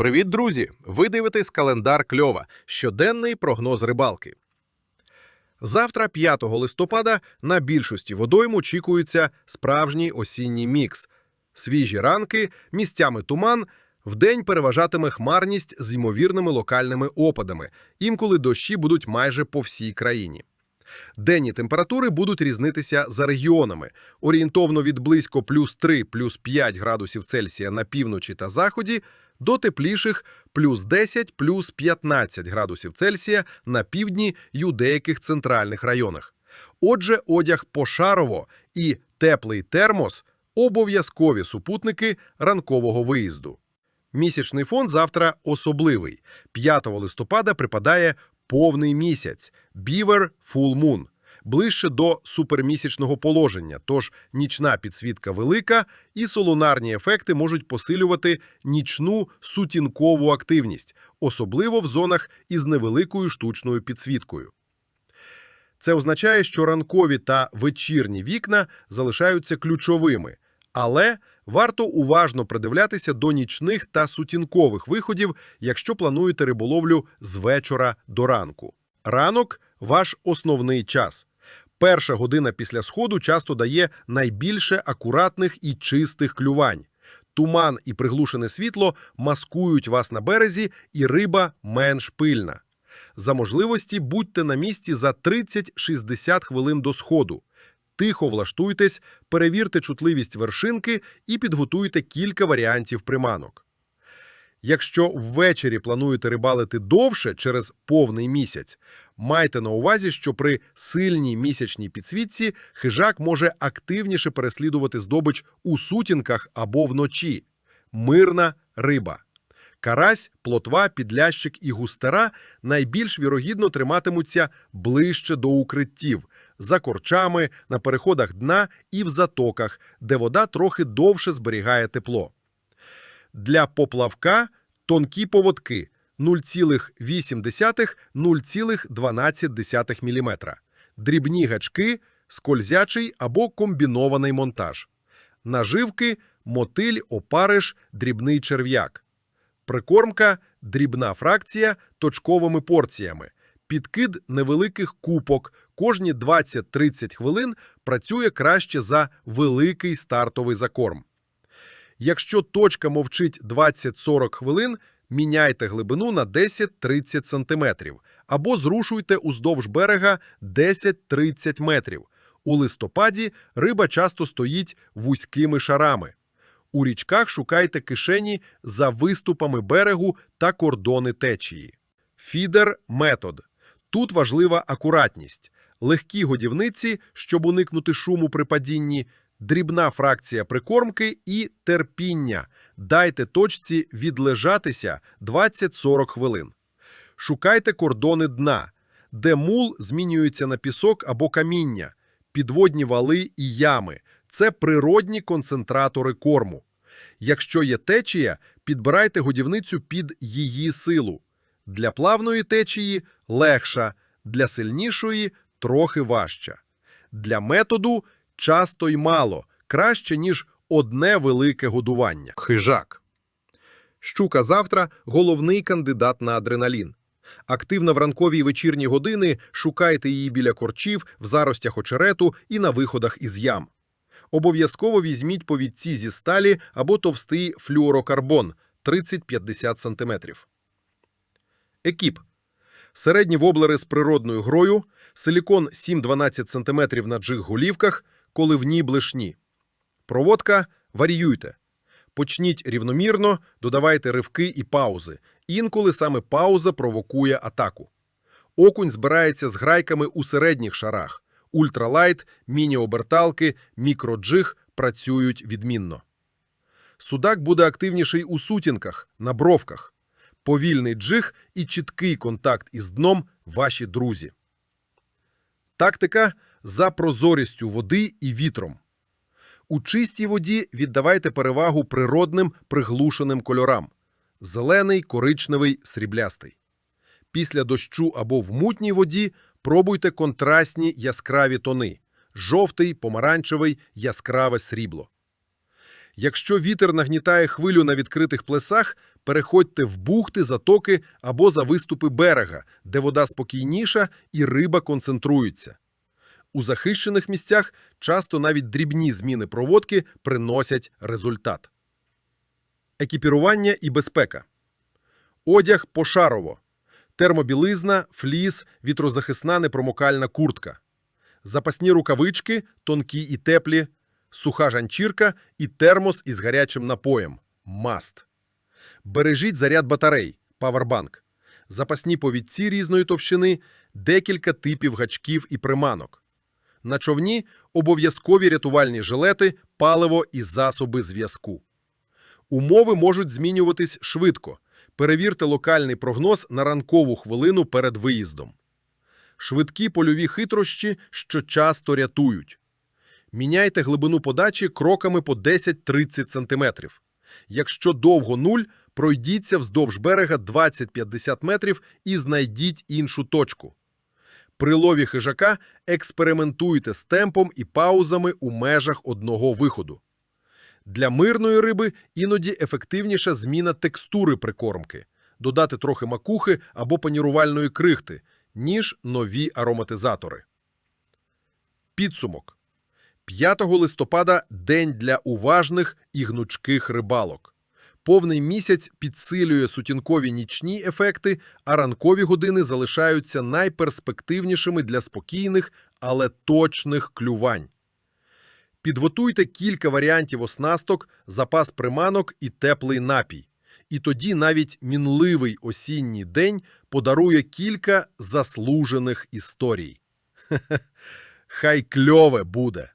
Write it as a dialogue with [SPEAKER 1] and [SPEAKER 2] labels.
[SPEAKER 1] Привіт, друзі! Ви дивитесь календар кльова. Щоденний прогноз рибалки. Завтра, 5 листопада, на більшості водойм очікується справжній осінній мікс. Свіжі ранки, місцями туман. Вдень переважатиме хмарність з ймовірними локальними опадами, інколи дощі будуть майже по всій країні. Денні температури будуть різнитися за регіонами. Орієнтовно від близько плюс 3, плюс 5 градусів Цельсія на півночі та заході до тепліших плюс 10, плюс 15 градусів Цельсія на півдні й у деяких центральних районах. Отже, одяг пошарово і теплий термос обов'язкові супутники ранкового виїзду. Місячний фон завтра особливий. 5 листопада припадає повний місяць Beaver Full Moon, ближче до супермісячного положення, тож нічна підсвітка велика і солунарні ефекти можуть посилювати нічну сутінкову активність, особливо в зонах із невеликою штучною підсвіткою. Це означає, що ранкові та вечірні вікна залишаються ключовими, але варто уважно придивлятися до нічних та сутінкових виходів, якщо плануєте риболовлю з вечора до ранку. Ранок ваш основний час. Перша година після сходу часто дає найбільше акуратних і чистих клювань. Туман і приглушене світло маскують вас на березі, і риба менш пильна. За можливості будьте на місці за 30-60 хвилин до сходу. Тихо влаштуйтесь, перевірте чутливість вершинки і підготуйте кілька варіантів приманок. Якщо ввечері плануєте рибалити довше через повний місяць, майте на увазі, що при сильній місячній підсвітці хижак може активніше переслідувати здобич у сутінках або вночі. Мирна риба. Карась, плотва, підлящик і густера найбільш вірогідно триматимуться ближче до укриттів, за корчами, на переходах дна і в затоках, де вода трохи довше зберігає тепло. Для поплавка тонкі поводки 0,8-0,12 мм, дрібні гачки, скользячий або комбінований монтаж, наживки, мотиль, опариш, дрібний черв'як, прикормка, дрібна фракція точковими порціями, підкид невеликих купок, кожні 20-30 хвилин працює краще за великий стартовий закорм. Якщо точка мовчить 20-40 хвилин, міняйте глибину на 10-30 см або зрушуйте уздовж берега 10-30 метрів. У листопаді риба часто стоїть вузькими шарами. У річках шукайте кишені за виступами берегу та кордони течії. Фідер метод. Тут важлива акуратність. Легкі годівниці, щоб уникнути шуму при падінні, дрібна фракція прикормки і терпіння. Дайте точці відлежатися 20-40 хвилин. Шукайте кордони дна, де мул змінюється на пісок або каміння, підводні вали і ями. Це природні концентратори корму. Якщо є течія, підбирайте годівницю під її силу. Для плавної течії легша, для сильнішої трохи важча. Для методу часто й мало, краще, ніж одне велике годування. Хижак. Щука завтра головний кандидат на адреналін. Активно в ранкові й вечірні години шукайте її біля корчів, в заростях очерету і на виходах із ям. Обов'язково візьміть повідці зі сталі або товстий флюорокарбон 30-50 см. Екіп. Середні воблери з природною грою, силікон 7-12 см на джиг-голівках, коливні блишні. Проводка варіюйте. Почніть рівномірно, додавайте ривки і паузи. Інколи саме пауза провокує атаку. Окунь збирається з грайками у середніх шарах. Ультралайт, міні-оберталки, мікроджиг працюють відмінно. Судак буде активніший у сутінках, на бровках. Повільний джиг і чіткий контакт із дном – ваші друзі. Тактика за прозорістю води і вітром. У чистій воді віддавайте перевагу природним приглушеним кольорам – зелений, коричневий, сріблястий. Після дощу або в мутній воді пробуйте контрастні яскраві тони – жовтий, помаранчевий, яскраве срібло. Якщо вітер нагнітає хвилю на відкритих плесах, переходьте в бухти, затоки або за виступи берега, де вода спокійніша і риба концентрується. У захищених місцях часто навіть дрібні зміни проводки приносять результат. Екіпірування і безпека. Одяг пошарово. Термобілизна, фліс, вітрозахисна непромокальна куртка. Запасні рукавички, тонкі і теплі, суха жанчірка і термос із гарячим напоєм. Маст. Бережіть заряд батарей. Павербанк. Запасні повідці різної товщини, декілька типів гачків і приманок. На човні обов'язкові рятувальні жилети, паливо і засоби зв'язку. Умови можуть змінюватись швидко. Перевірте локальний прогноз на ранкову хвилину перед виїздом. Швидкі польові хитрощі, що часто рятують. Міняйте глибину подачі кроками по 10-30 см. Якщо довго нуль, пройдіться вздовж берега 20-50 метрів і знайдіть іншу точку. При лові хижака експериментуйте з темпом і паузами у межах одного виходу. Для мирної риби іноді ефективніша зміна текстури прикормки, додати трохи макухи або панірувальної крихти, ніж нові ароматизатори. Підсумок. 5 листопада – день для уважних і гнучких рибалок. Повний місяць підсилює сутінкові нічні ефекти, а ранкові години залишаються найперспективнішими для спокійних, але точних клювань. Підготуйте кілька варіантів оснасток, запас приманок і теплий напій. І тоді навіть мінливий осінній день подарує кілька заслужених історій. Хай кльове буде!